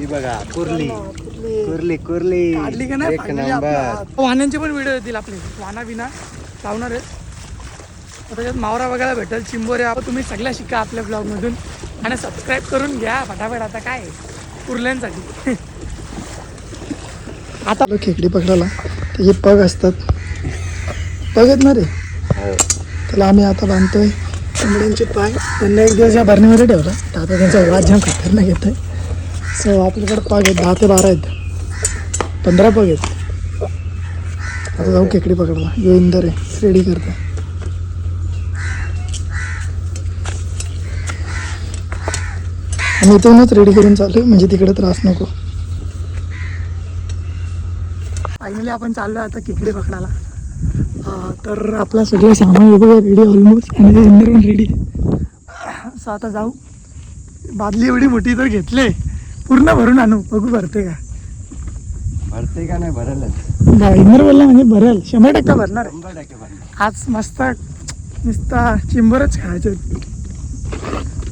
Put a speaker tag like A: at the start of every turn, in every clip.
A: ही बघा कुर्ली. कुर्ली. कुर्ली
B: काढली का नाही?
A: एक
B: finally
A: नंबर.
B: आपला- वाहनांचे पण व्हिडिओ येतील आपले. वाहना बिना. लावणार आहेत. तर त्याच्यात मावरा बघायला भेटेल चिंबोरे आपण तुम्ही सगळ्या शिका आपल्या ब्लॉगमधून आणि सबस्क्राईब करून घ्या. फटाफट आता काय? कुर्ल्यांसाठी. आता खेकडी पकडायला. त्याचे पग असतात. पग आहेत ना रे?
A: हो.
B: त्याला आम्ही आता बांधतोय. कोंबड्यांचे पाय. त्यांना एक दिवस या भरणीमध्ये ठेवला. तर आता त्यांचा वाद जाम खतरनाक येत आहे सो आपल्याकडे पग आहेत. दहा ते बारा आहेत. पंधरा पग आहेत. आता जाऊ खेकडी पकडला. योविंदर आहे. रेडी करतो आणि इथूनच रेडी करून चालू म्हणजे तिकडे त्रास नको. फायनली आपण चाललो आता खेकडी पकडायला. तर आपला सगळं सामान बघा रेडी ऑलमोस्ट आणि इंदर रेडी असं आता जाऊ. बादली एवढी मोठी तर घेतले. पूर्ण भरून आणू. बघू भरते का?
A: भरते का नाही? भरलच.
B: बा- इंदर बोलला म्हणजे भरेल. शंभर टक्का भरणार आज मस्त नुसता चिंबरच खायचे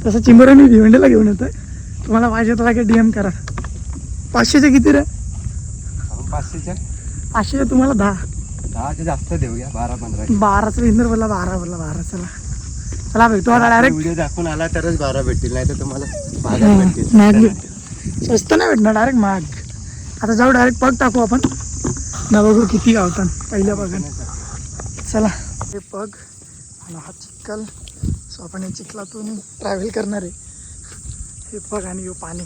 B: तसं चिंबर मी भिवंडीला घेऊन येतोय. तुम्हाला पाहिजे तर काय डी एम करा. पाचशेचे किती रे?
A: आपण पाचशेच्या
B: पाचशेचे तुम्हाला दहा.
A: दहाच्या जास्त देऊया बारा पंधरा.
B: बाराचं इंदर बोलला बारा बोलला बारा. चला. चला भेटू आता डायरेक्ट
A: व्हिडिओ दाखवून आला तरच बारा भेटतील नाही तर तुम्हाला महागात भेटतील.
B: स्वस्त नाही भेटणार डायरेक्ट महाग. आता जाऊ डायरेक्ट पग टाकू आपण. ना बघू किती गावतात पहिल्या पगान चला. हे पग आणि हा चिखल. सो आपण या चिखलातून ट्रॅव्हल करणार आहे. हे पग आणि यो पाणी.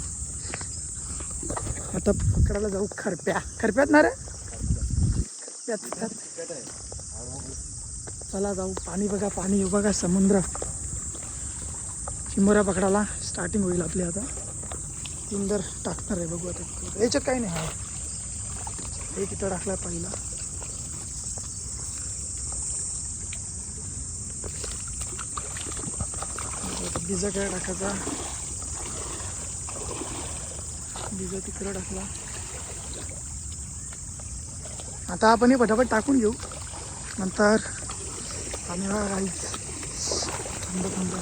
B: आता पकडायला जाऊ खरप्या. खरप्यात ना रे? खरप्यात चला जाऊ. पाणी बघा पाणी. येऊ बघा समुद्र. चिंबोऱ्या पकडायला स्टार्टिंग होईल आपली आता. इंदर टाकणार आहे बघू आता. याच्यात काही नाही हा. एक इथं टाकला पहिला. बिजा काय टाकायचा? बिजा तिकडं टाकला. आता आपण हे पटापट टाकून घेऊ. नंतर आम्ही राहील थांब थांब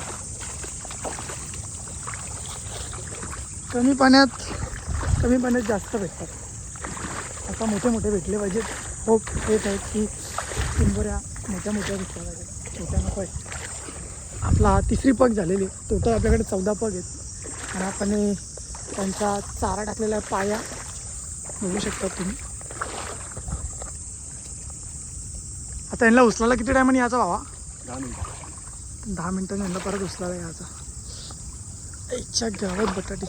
B: कमी पाण्यात कमी पाण्यात जास्त भेटतात. आता मोठे मोठे भेटले पाहिजेत. होप हेच आहेत की चिंबोऱ्या मोठ्या मोठ्या भेटल्या पाहिजेत. छोट्या नको आहेत. आपला हा तिसरी पग झालेली टोटल आपल्याकडे चौदा पग आहेत. आणि आपण त्यांचा चारा टाकलेला पाया बघू शकता तुम्ही. आता यांना उचलायला किती टायमाने यायचा भावा?
A: दहा मिनिटं.
B: दहा मिनिटांनी यांना परत उचलायला यायचा. इच्छा गावात बटाटी.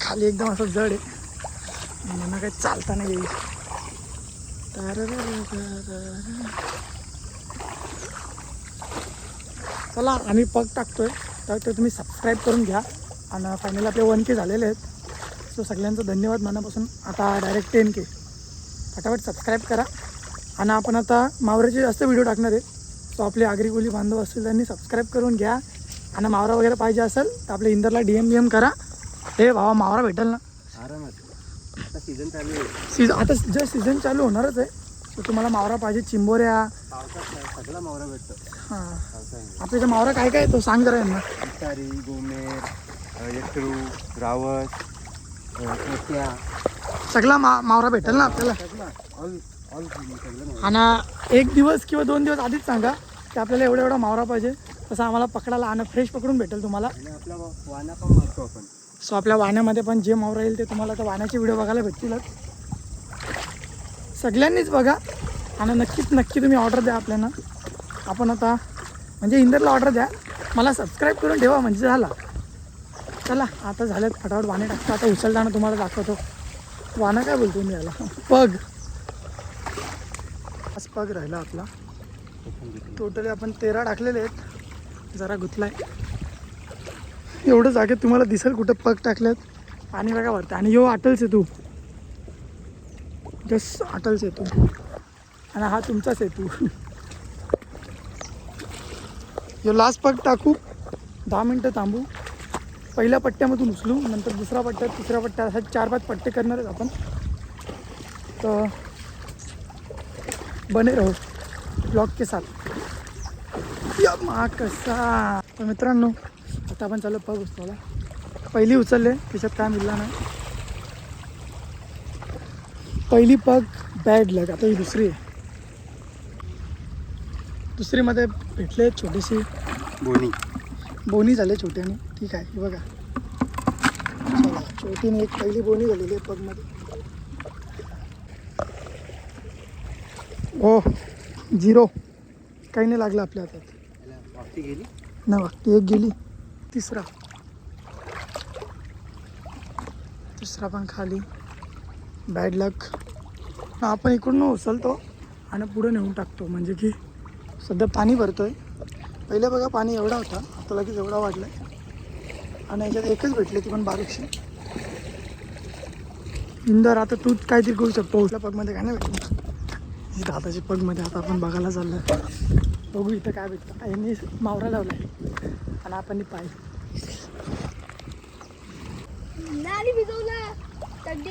B: खाली एकदम असं जड आहे. म्हणून काही चालता नाही येईल. तर चला आम्ही पग टाकतोय. तर ते तुम्ही सबस्क्राईब करून घ्या. आणि फायनल आपले वन के झालेले आहेत. सो सगळ्यांचं धन्यवाद मनापासून. आता डायरेक्ट टेन के फटाफट सबस्क्राईब करा. आणि आपण आता मावऱ्याचे जास्त व्हिडिओ टाकणार आहे. सो आपले आगरी कोली बांधव असतील त्यांनी सबस्क्राईब करून घ्या. आणि मावरा वगैरे पाहिजे असेल तर आपल्या इंदरला डी एम बी एम करा. हे भावा मावरा भेटेल ना.
A: आरामात. आता सीझन चालू आहे.
B: आता जे सीझन चालू होणारच आहे सो तुम्हाला मावरा पाहिजे चिंबोऱ्या.
A: पावसात सगळा मावरा भेटतो.
B: हां. मावरा काय काय तो सांग जरा यांना.
A: गोमेर मोत्या
B: सगळा मा मावरा भेटेल ना आपल्याला?
A: सगळा ऑल ऑल सगळं मावरा.
B: आणि एक दिवस किंवा दोन दिवस आधीच सांगा की आपल्याला एवढा एवढा मावरा पाहिजे तसं आम्हाला पकडायला आणि फ्रेश पकडून भेटेल तुम्हाला.
A: आणि आपला वा- वाना पण मारतो आपण.
B: सो आपल्या वाण्यामध्ये पण जे मावरा येईल ते तुम्हाला त्या वाण्याचे व्हिडिओ बघायला भेटतीलच. सगळ्यांनीच बघा आणि नक्कीच नक्की तुम्ही ऑर्डर द्या आपल्याला. आपण आता म्हणजे इंदरला ऑर्डर द्या. मला सबस्क्राईब करून ठेवा म्हणजे झाला. चला आता झालं फटाफट वाणे टाकतो. आता उचलताना तुम्हाला दाखवतो. वाणं काय बोलतो मी याला? पग. आज पग राहिला आपला. टोटली आपण तेरा टाकलेले आहेत. जरा गुतलाय. एवढं जागेत तुम्हाला दिसेल कुठं पग टाकल्यात. पाणी बघा भरतं आणि यो अटल सेतू जस्ट अटल सेतू आणि हा तुमचा सेतू यो लास्ट पग टाकू. दहा मिनटं थांबू. पहिल्या पट्ट्यामधून उचलू. नंतर दुसरा पट्ट्यात तिसऱ्या पट्ट्या अशा चार पाच पट्टे करणारच आपण. तर बने राहू. ब्लॉग के साथ. या मा कसा. तर मित्रांनो आता आपण चालू पग उचलायला पहिली उचलले त्याच्यात काय मिळला नाही. पहिली पग बॅड लग आता ही दुसरी आहे. दुसरीमध्ये भेटले छोटीशी.
A: बोनी.
B: बोनी झाले छोट्याने ठीक आहे हे बघा. चला छोटीने एक पहिली बोनी झालेली आहे पगमध्ये. हो झिरो काही नाही लागलं आपल्या हातात. ना ती एक गेली. तिसरा. तिसरा पण खाली. बॅड लक आपण इकडून उचलतो आणि पुढे नेऊन टाकतो. म्हणजे की सध्या पाणी भरतोय. पहिले बघा पाणी एवढा होता. आता लगेच एवढा वाढलाय. आणि याच्यात एकच भेटली ती पण बारीकशी. इंदर आता तूच काहीतरी करू शकतो. उठल्या पगमध्ये काय नाही भेटलं दादाची पगमध्ये आता आपण बघायला चाललं बघू इथं काय भेटतं. यांनी मावरा लावलाय. आणि आपण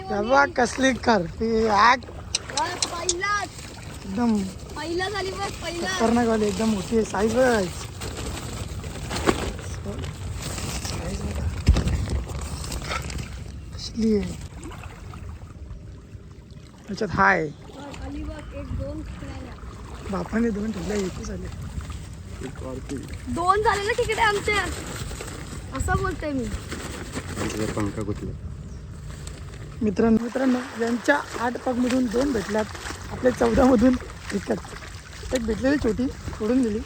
B: तेव्हा कसली कर ती आग.
C: पहिलाच.
B: एकदम
C: पहिला झाली बघ पहिला.
B: खतरनाक वाली एकदम मोठी आहे. साईज बघा. कसली आहे. त्याच्यात हाय. बापाने दोन ठेवल्या एकच आले.
C: दोन झाले ना तिकडे आमचे. असं बोलतोय मी.
A: पंखा गुतला.
B: मित्रांनो मित्रांनो यांच्या आठ पगमधून दोन भेटल्यात. आपल्या चौदामधून एकच एक भेटलेली छोटी सोडून दिली.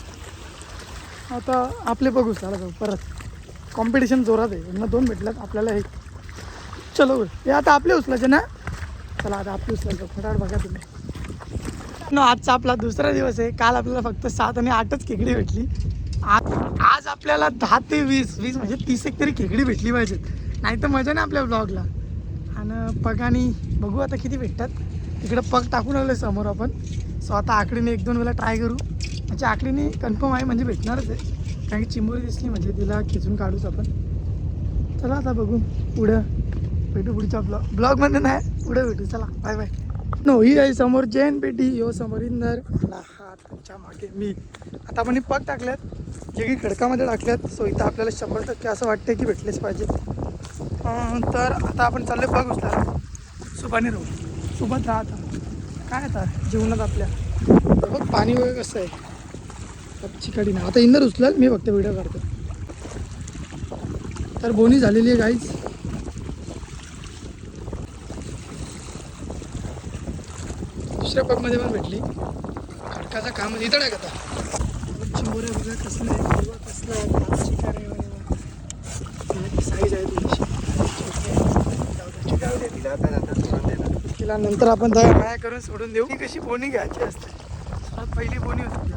B: आता आपले बघू चला जाऊ परत. कॉम्पिटिशन जोरात आहे. यांना दोन भेटल्यात आपल्याला एक. चलो हे आता आपले उचलायचे ना? चला आता आपले उचलायचं. फटाफट बघा तुम्ही. आजचा आपला दुसरा दिवस आहे. काल आपल्याला फक्त सात आणि आठच खेकडी भेटली. आज आज आपल्याला दहा ते वीस वीस म्हणजे तीस एक तरी खेकडी भेटली पाहिजेत. नाही तर मजा नाही आपल्या ब्लॉगला आणि पगानी बघू आता किती भेटतात. तिकडं पग टाकून आलो समोर आपण. सो आता आकडीने एक दोन वेळा ट्राय करू. म्हणजे आकडीने कन्फर्म आहे म्हणजे भेटणारच आहे. कारण की चिंबोरी दिसली म्हणजे तिला खेचून काढूच आपण. चला आता बघू पुढं. भेटू पुढच्या ब्लॉग ब्लॉगमध्ये नाही. पुढं भेटू. चला बाय बाय नो ही आहे समोर जैन पेटी यो समोर इंदर. आणि हा तुमच्या मागे मी. आता आपण हे पग टाकल्यात जे की खडकामध्ये टाकल्यात सो इथं आपल्याला शंभर टक्के असं वाटतं की भेटलेच पाहिजे. तर आता आपण चाललो पग उचला सुभाने राहू. सोबत राहा आता. काय आता? जीवनात आपल्या. बघ पाणी वगैरे कसं आहे. कच्ची कडी ना आता इंदर उचलाल मी फक्त व्हिडिओ काढतो. तर बोनी झालेली आहे गाईच दुसऱ्या पगमध्ये पण भेटली. खडकाचं काम. इथं नाही का चिंबोऱ्या बघा कसलं आहे. किंवा कसलं आहे. काय साईज थोडीशी.
A: तिला नंतर
B: आपण दहा माया करून सोडून देऊ. ती कशी बोनी घ्यायची असते. सर्वात पहिली बोनी होती.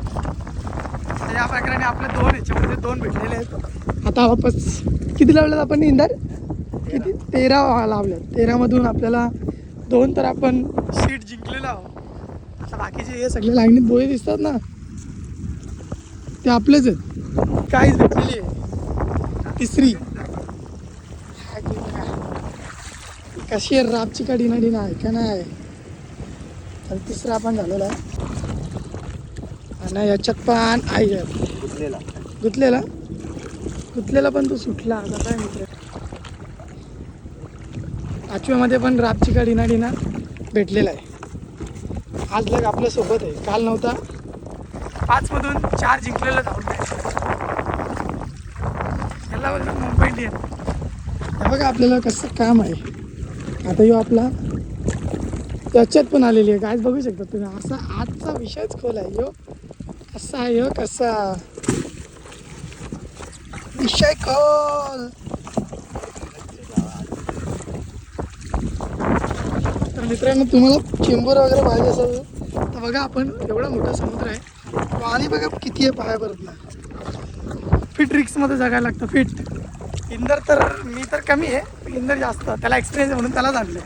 B: तर या प्रकारे आपले दोन याच्यामध्ये दोन भेटलेले आहेत आता वापस किती लावल्यात आपण इंदर? किती? तेरा लावल्यात. तेरामधून आपल्याला दोन तर आपण सीट जिंकलेलो आहोत. बाकीचे हे सगळे लाईनीत बोळे दिसतात ना ते आपलेच आहेत. काहीच भेटलेली आहे तिसरी. की. कशी आहे राबची काढी ना डिना आहे का नाही तर तिसरा पण झालेला आहे. आणि याच्यात पण आई
A: गुतलेला.
B: गुतलेला? गुतलेला पण तो सुटला. आता काय मित्र? पाचव्यामध्ये पण राबची काढी ना डिना भेटलेला आहे. आज लग आपल्यासोबत आहे. काल नव्हता. पाचमधून चार जिंकलेलं धावून याला बोलतात मुंबई इंडियन. हे बघा आपल्याला कसं काम आहे. आता यो आपला त्याच्यात पण आलेली आहे. काय बघू शकता तुम्ही. असा आजचा विषयच खोल आहे यो. कसा आहे यो कसा. विषय खोल. तर मित्रांनो तुम्हाला चेंबर वगैरे पाहिजे असेल तर बघा आपण एवढा मोठा समुद्र आहे. पाणी बघा किती आहे पाया परत ना फिट रिक्समध्ये जगायला लागतं फिट इंदर तर मी तर कमी आहे इंदर जास्त. त्याला एक्सपिरियन्स आहे म्हणून त्यालाच आणले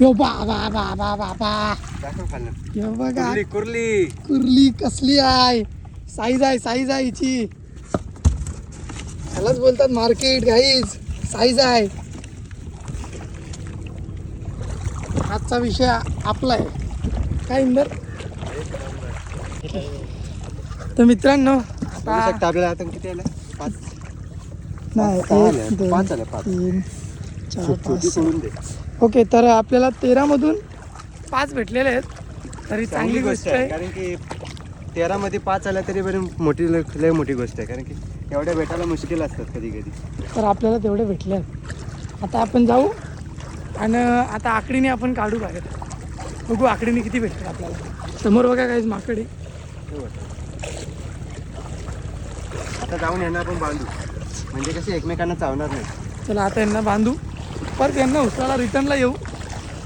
B: यो बा बा बा बा बा बा.
A: दाखव खाल्लं
B: यो बघा.
A: कुर्ली कुर्ली.
B: कसली आहे? साईज आहे साईज आहे हिची. त्यालाच बोलतात मार्केट गाईज साईज आहे. आजचा विषय आपला आहे. काय इंदर? तर मित्रांनो
A: आपल्याला आता किती आलं? पाच.
B: नाही
A: पाच आले, पाच.
B: तीन चार ओके तर आपल्याला तेरामधून पाच भेटलेले आहेत. तरी चांगली गोष्ट आहे
A: कारण की तेरा मध्ये पाच आल्या तरी बरी मोठी लय मोठी गोष्ट आहे कारण की एवढ्या भेटायला मुश्किल असतात कधी कधी.
B: तर आपल्याला तेवढे भेटले आता आपण जाऊ आणि आता आकडीने आपण काढू बाहेर. बघू आकडीने किती भेटतात आपल्याला. समोर बघा काहीच माकड.
A: आता जाऊन यांना आपण बांधू. म्हणजे कसे एकमेकांना चावणार नाही.
B: चला आता यांना बांधू. परत यांना उचलायला रिटर्नला येऊ.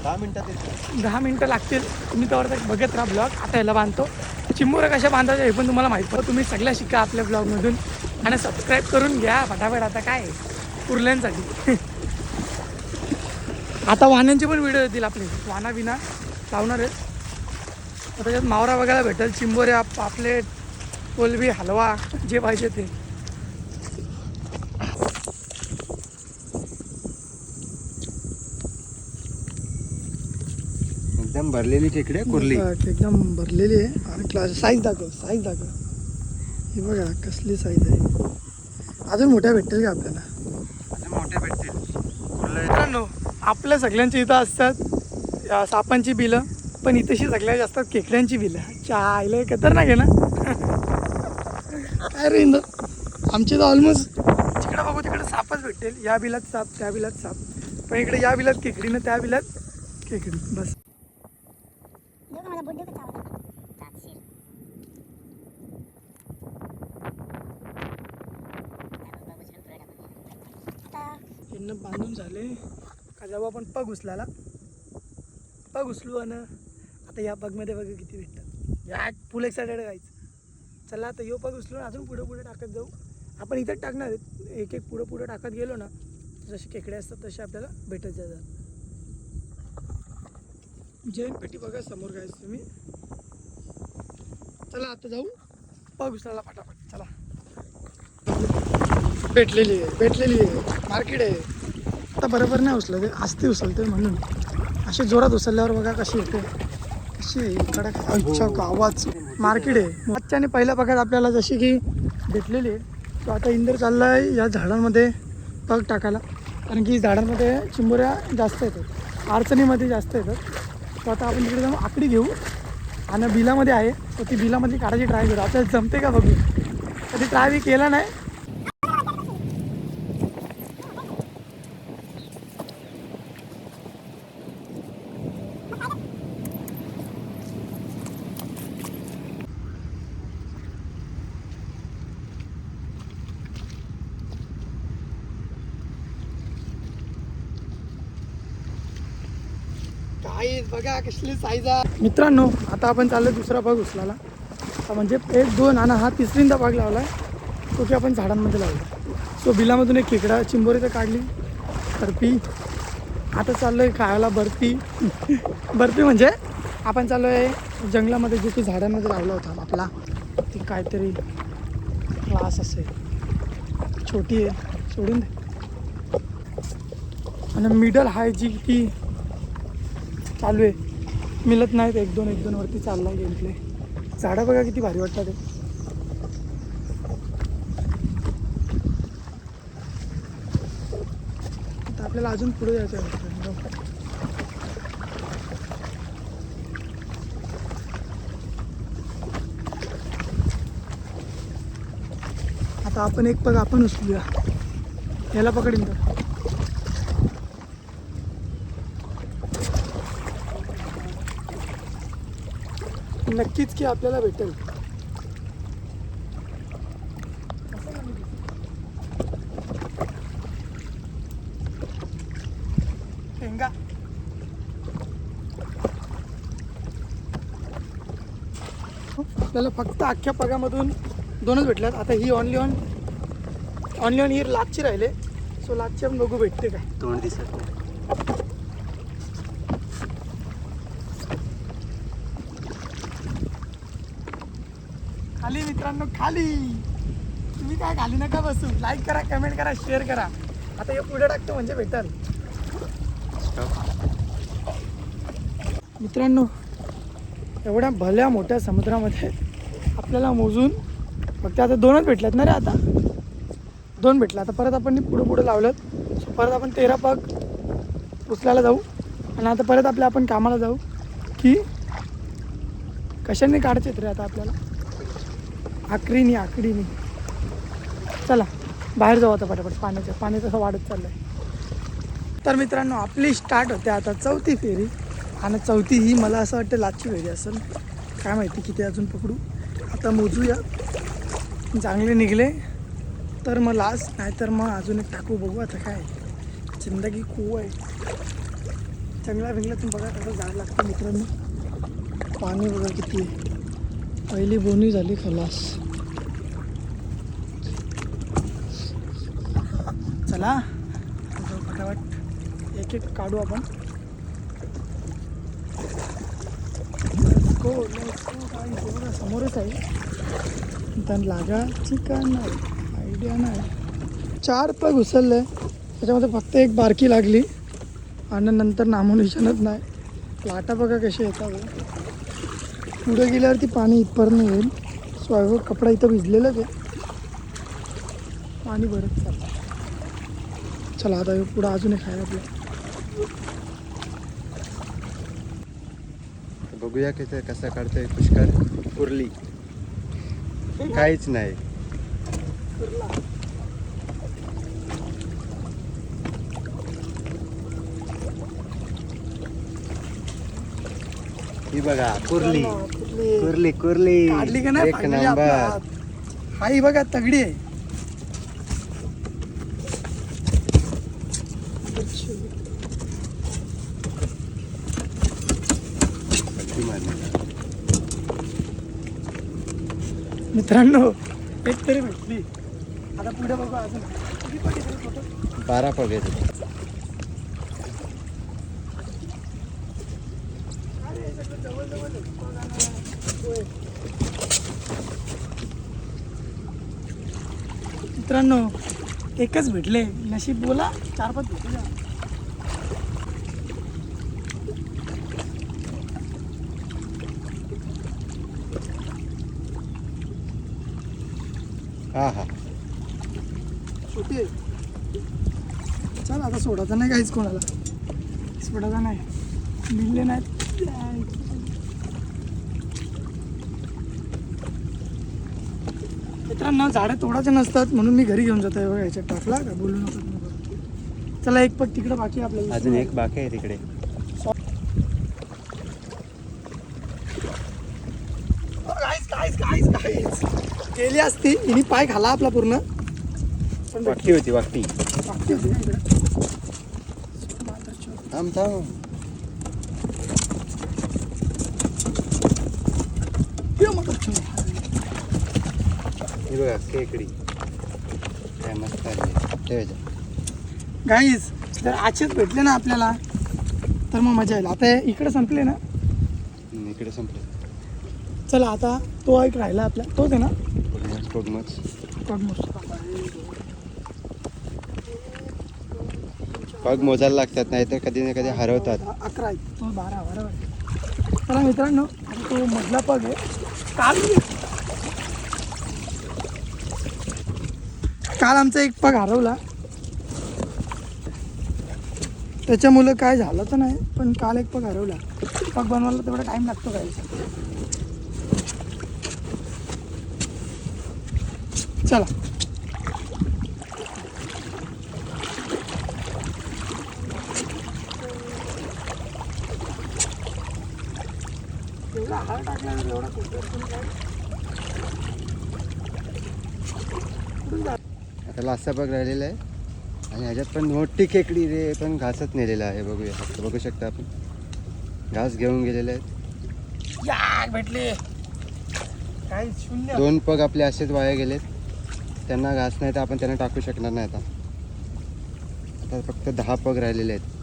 A: दहा मिनिटात
B: दहा मिनटं लागतील. तुम्ही त्यावर बघत राहा ब्लॉग. आता याला बांधतो. चिंबोऱ्या कशा बांधायच्या हे पण तुम्हाला माहीत पडतं. तुम्ही सगळ्या शिका आपल्या ब्लॉगमधून. आणि सबस्क्राईब करून घ्या. फटाफट आता काय? आहे, उरल्यांसाठी. आता वाहनांचे पण व्हिडिओ येतील आपले. वाना बिना लावणार आहेत त्याच्यात मावरा बघायला भेटेल. चिंबोऱ्या पापलेट कोलबी हलवा जे पाहिजे ते.
A: एकदम भरलेली खेकडे कुर्ली.
B: एकदम भरलेली आहे. आणि क्लास साईज दाखव साईज दाखव. हे बघा कसली साईज आहे. अजून मोठ्या भेटतील का आपल्याला?
A: असे मोठे भेटतील.
B: मित्रांनो आपल्या सगळ्यांची इथं असतात. या सापांची बिलं पण इथेशी सगळ्यात जास्त खेकड्यांची बिलं. चायला खतरनाक आहे ना? काय रे इंदर आमची तर ऑलमोस्ट जिकडे बघू तिकडे सापच भेटेल या बिलात साप त्या बिलात साप. पण इकडे या बिलात खेकडी ना त्या बिलात खेकडी बस. यांना बांधून झाले. का जेव्हा आपण पग उचलाला. पग उचलू आणि आता या पगमध्ये बघा किती भेटतात. या फुल एक्सायटेड गायचं चला आता यो पग उचलून अजून पुढे पुढे टाकत जाऊ. आपण इथं टाकणार एक एक पुढं पुढं टाकत गेलो ना जसे खेकडे असतात तसे आपल्याला भेटत जातात. जैन पेटी बघा समोर गायचं तुम्ही. चला आता जाऊ. पग उचलायला फटाफट भेटलेली आहे भेटलेली आहे. मार्केट आहे. आता बरोबर नाही उचलत आस्ते उचलते म्हणून. अशी जोरात उचलल्यावर बघा कशी येते. कशी कडक अच्छा गावाच मार्केट आहे. आजच्या आणि पहिल्या पगात आपल्याला जशी की भेटलेली आहे. तो आता इंदर चालला आहे या झाडांमध्ये पग टाकायला. कारण की झाडांमध्ये चिंबोऱ्या जास्त येतात. अडचणीमध्ये जास्त येतात. तो आता आपण तिकडे जाऊन आकडी घेऊ. आणि बिलामध्ये आहे. तर ती बिलामध्ये काढायची ट्राय करू. आता जमते का बघू? कधी ट्राय बी केला नाही. साईज बघा कसली साईज मित्रांनो आता आपण चाललो दुसरा भाग उचलाला म्हणजे एक दोन आणि हा तिसरींदा भाग लावला तो की आपण झाडांमध्ये लावला सो बिलामधून एक खेकडा चिंबोरी तर काढली. बर्फी. आता चाललो आहे खायला बर्फी. बर्फी म्हणजे आपण चाललो आहे जंगलामध्ये जो की झाडांमध्ये लावला होता आपला. ती काहीतरी क्लास असेल. छोटी आहे. सोडून दे. आणि मिडल हाय जी ती चालू आहे. मिळत नाहीत एक दोन एक दोन वरती चाललं गेम प्ले झाडं बघा किती भारी वाटतात ते आता आपल्याला अजून पुढे जायचं आहे आता आपण एक पग आपण उचलूया. याला पकडीन तर. नक्कीच की आपल्याला भेटेल. शेंगा. आपल्याला फक्त अख्ख्या पगामधून दोनच भेटल्यात. आता ही ऑनली ऑन ऑनली ऑन ही लाचची राहिले. सो लाचची आपण बघू भेटते काय.
A: तोंड दिसत नाही
B: खाली मित्रांनो खाली. तुम्ही काय खाली नका बसू. लाईक करा कमेंट करा शेअर करा. आता हे पुढे टाकतो म्हणजे भेटल. मित्रांनो एवढ्या भल्या मोठ्या समुद्रामध्ये आपल्याला मोजून फक्त आता दोनच भेटल्यात ना रे आता. दोन भेटलं. आता परत आपण पुढे पुढे लावलं. सो परत आपण तेरा पग उचलायला जाऊ. आणि आता परत आपल्या आपण कामाला जाऊ. की कशाने काढायचे रे आता आपल्याला? आकडीनी आकडीनी चला बाहेर जाऊ आता पटापट. पाण्याचं पाणी तसं वाढत चाललं आहे तर मित्रांनो आपली स्टार्ट होते आता चौथी फेरी. आणि चौथी ही मला असं वाटतं लाचची फेरी असेल. काय माहिती किती अजून पकडू. आता मोजूया. चांगले निघले. तर मग लास्ट नाहीतर मग अजून एक टाकू बघू. आता काय? जिंदगी खूप आहे. चांगल्या तुम्ही बघा कसं झाड लागतं मित्रांनो. पाणी बघा किती आहे. पहिली बोनी झाली खलास. चला फटाफट एक एक काढू आपण. समोरच आहे. पण लागाची का नाही? आयडिया नाही. चार पग उचलले. त्याच्यामध्ये फक्त एक बारकी लागली. आणि नंतर नामोनिशनच नाही. लाटा बघा कशी येतात. पुढे गेल्यावरती पाणी इथपर्यंत येईल. स्वायवर कपडा इथं भिजलेलाच आहे. पाणी भरत चाललं. चला आता पुढं अजून एक आहे आपलं
A: बघूया किती कसा काढतोय पुष्कर. कुर्ली काहीच नाही. ही बघा कुर्ली. कुर्ली. कुर्ली
B: काढली का नाही?
A: एक
B: finally आपला.
A: नंबर.
B: हात. हा ही बघा तगडी आहे.
A: ती मारली.
B: मित्रांनो एक तरी भेटली. आता पुढे बघू अजून. किती?
A: बारा पग येते
B: अरे, हे सगळं जवळ-जवळ आहे. पग आणायला. होय. मित्रांनो एकच भेटले. नशीब बोला चार पाच भेटले
A: हा हा.
B: छोटी. आहे चल आता सोडायचं नाही काहीच कोणाला. सोडायचं नाही. मिळले नाहीत. मित्रांनो झाडं तोडाचे नसतात म्हणून मी घरी घेऊन जातो याच्यात टाकला का बोलू नका. चला एक पग तिकडे बाकी आपल्याला.
A: अजून एक बाकी आहे तिकडे.
B: गेली असती हिने पाय खाला आपला पूर्ण.
A: वाकटी होती वाकटी
B: बाकी होती
A: थांब थांब
B: ये मग अच्छा.
A: ही बघा खेकडी काय मस्त ठेवायचं
B: गाईज जर आजचेच भेटले ना आपल्याला तर मग मजा येईल. आता इकडे संपले ना?
A: इकडे संपलं.
B: चला आता तो एक राहिला आपला. तोच आहे ना?
A: बघमच
B: पग
A: मोजायला लागतात नाही तर कधी ना कधी हरवतात.
B: अकरा तो बारा बरोबर मित्रांनो तो मधला पग आहे. काल काल आमचा एक पग हरवला. त्याच्यामुळं काय झालं तर नाही पण काल एक पग हरवला. पग बनवायला तेवढा टाईम लागतो काय? चला. एवढा हार टाकला एवढा
A: आता लास्ता पग राहिलेला आहे. आणि ह्याच्यात पण मोठी खेकडी रे पण घासच नेलेला आहे. बघूया फक्त बघू शकता आपण. घास घेऊन गेलेले आहेत.
B: भेटले. काही शून्य.
A: दोन पग आपले असेच वाया गेलेत. त्यांना घास नाही तर आपण त्यांना टाकू शकणार नाही आता. आता फक्त दहा पग राहिलेले आहेत.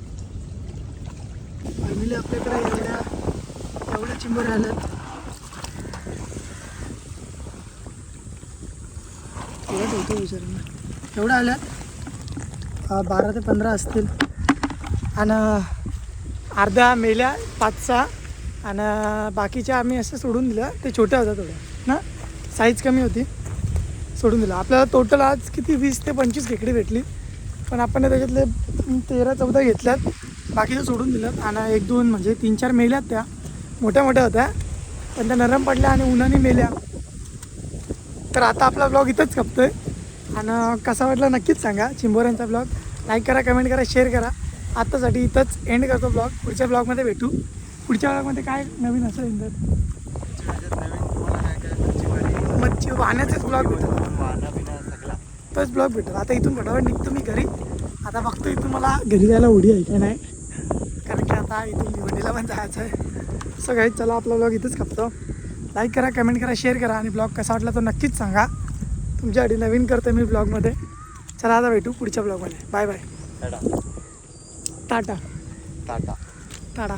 B: आपल्याकडे एवढ्या राहिल्यात. ठेवतो विचारून. एवढ्या आल्यात बारा ते पंधरा असतील. आणि अर्धा मेल्या पाच सहा आणि बाकीच्या आम्ही असं सोडून दिलं. ते छोट्या होत्या थोड्या ना? साईज कमी होती. सोडून दिलं. आपल्याला टोटल आज किती? वीस ते पंचवीस खेकडी भेटली. पण आपण त्याच्यातले तेरा चौदा घेतल्यात. बाकीचं सोडून दिलं. आणि एक दोन म्हणजे तीन चार मेल्यात त्या. मोठ्या मोठ्या होत्या. पण त्या नरम पडल्या आणि उन्हाने मेल्या. तर आता आपला ब्लॉग इथंच खपतोय. आणि कसा वाटला नक्कीच सांगा. चिंबोऱ्यांचा ब्लॉग लाईक करा कमेंट करा शेअर करा. आत्तासाठी इथंच एंड करतो ब्लॉग पुढच्या ब्लॉगमध्ये भेटू. पुढच्या ब्लॉगमध्ये काय नवीन असेल इंदर?
A: नवीन मच्छी
B: वाहण्याचाच ब्लॉग भेटतो तोच ब्लॉग भेटतो. आता इथून फटाफट निघतो मी घरी. आता बघतो इथून मला घरी जायला उडी आहे का नाही? कारण की आता इथून भिवंडीला पण जायचं आहे. सगळ्यात चला आपला ब्लॉग इथंच खपतो. लाईक करा कमेंट करा शेअर करा आणि ब्लॉग कसा वाटला तो नक्कीच सांगा. तुमच्यासाठी नवीन करतो मी ब्लॉगमध्ये. चला आता भेटू पुढच्या ब्लॉगमध्ये. Bye bye.
A: टाटा.
B: टाटा.
A: टाटा.
B: टाटा.